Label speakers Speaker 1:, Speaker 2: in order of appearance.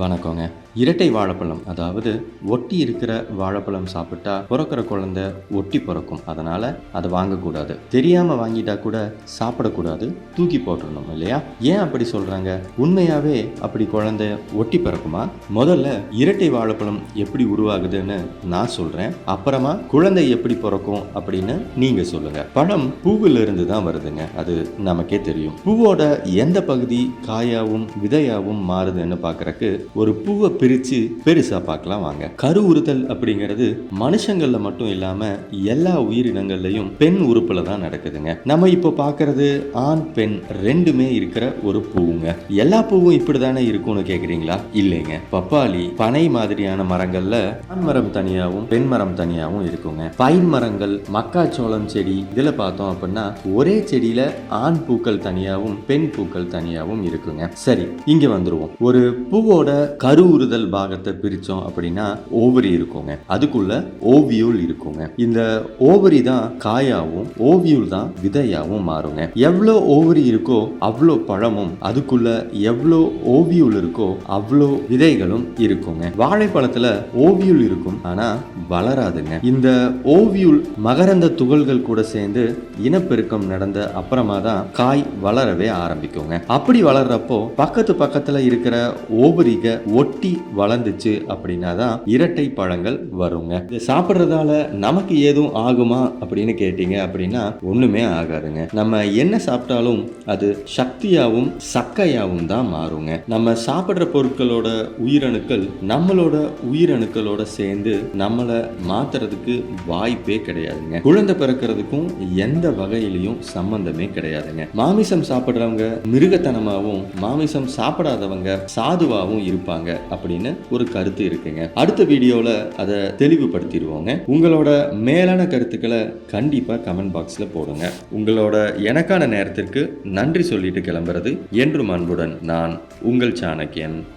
Speaker 1: வணக்கங்க. இரட்டை வாழைப்பழம் அதாவது ஒட்டி இருக்கிற வாழைப்பழம் சாப்பிட்டா பிறக்கிற குழந்தை ஒட்டி பிறக்கும். அதனால அதை வாங்கக்கூடாது. தெரியாம வாங்கிட்டா கூட சாப்பிடக்கூடாது. தூக்கி போட்டுடணும் இல்லையா? ஏன் அப்படி சொல்றாங்க? உண்மையாவே அப்படி குழந்தை ஒட்டி பிறக்குமா? முதல்ல இரட்டை வாழைப்பழம் எப்படி உருவாகுதுன்னு நான் சொல்றேன். அப்புறமா குழந்தை எப்படி பிறக்கும் அப்படின்னு நீங்க சொல்லுங்க. பழம் பூவில் இருந்து தான் வருதுங்க. அது நமக்கே தெரியும். பூவோட எந்த பகுதி காயாவும் விதையாவும் மாறுதுன்னு பார்க்கறக்கு ஒரு பூவை பிரித்து பெருசாக பார்க்கலாம் வாங்க. கரு உறுத்தல் அப்படிங்கிறது மனுஷங்களில் மட்டும் இல்லாமல் எல்லா உயிரினங்கள்லையும் பெண் உறுப்பில் தான் நடக்குதுங்க. நம்ம இப்போ பார்க்கறது ஆண் பெண் ரெண்டுமே இருக்கிற ஒரு பூவுங்க. எல்லா பூவும் இப்படி தானே இருக்கும்னு கேட்குறீங்களா இல்லைங்க. பப்பாளி பனை மாதிரியான மரங்களில் ஆண் மரம் தனியாகவும் பெண் மரம் தனியாகவும் இருக்குங்க. பைன் மரங்கள் மக்காச்சோளம் செடி இதில் பார்த்தோம் அப்படின்னா ஒரே செடியில் ஆண் பூக்கள் தனியாகவும் பெண் பூக்கள் தனியாகவும் இருக்குங்க. சரி இங்கே வந்துடுவோம் ஒரு பூவோட கரு உறுதல் முதல் பாகத்தை பிரித்தோம் அப்படின்னா ஓவரி இருக்குங்க. அதுக்குள்ள ஓவியூல் இருக்குங்க. இந்த ஓவரி தான் காயாவும் ஓவியூல் தான் விதையாவும் மாறுங்க. எவ்வளோ ஓவரி இருக்கோ அவ்வளோ பழமும் அதுக்குள்ள எவ்வளோ ஓவியூல் இருக்கோ அவ்வளோ விதைகளும் இருக்குங்க. வாழைப்பழத்தில் ஓவியூல் இருக்கும் ஆனால் வளராதுங்க. இந்த ஓவியூல் மகரந்த துகள்கள் கூட சேர்ந்து இனப்பெருக்கம் நடந்த அப்புறமா தான் காய் வளரவே ஆரம்பிக்குங்க. அப்படி வளர்றப்போ பக்கத்து பக்கத்தில் இருக்கிற ஓவரிக ஒட்டி வளர்ந்துச்சு அப்படின்னா தான் இரட்டை பழங்கள் வருங்க. இது சாப்பிட்றதால நமக்கு ஏதும் ஆகுமா அப்படின்னு கேட்டீங்க அப்படின்னா ஒன்றுமே ஆகாதுங்க. நம்ம என்ன சாப்பிட்டாலும் அது சக்தியாகவும் சக்கையாகவும் தான் மாறுங்க. நம்ம சாப்பிட்ற பொருட்களோட உயிரணுக்கள் நம்மளோட உயிரணுக்களோட சேர்ந்து நம்மளை மாத்துறதுக்கு வாய்ப்பே கிடையாதுங்க. குழந்தை பிறக்கிறதுக்கும் எந்த வகையிலையும் சம்பந்தமே கிடையாதுங்க. மாமிசம் சாப்பிட்றவங்க மிருகத்தனமாகவும் மாமிசம் சாப்பிடாதவங்க சாதுவாகவும் இருப்பாங்க. அப்படி அப்படின்னு ஒரு கருத்து இருக்குங்க. அடுத்த வீடியோவில் அதை தெளிவுபடுத்திடுவோங்க. உங்களோட மேலான கருத்துக்களை கண்டிப்பாக கமெண்ட் பாக்ஸில் போடுங்க. உங்களோட எனக்கான நேரத்திற்கு நன்றி சொல்லிட்டு கிளம்புறது என்றும் அன்புடன் நான் உங்கள் சாணக்கியன்.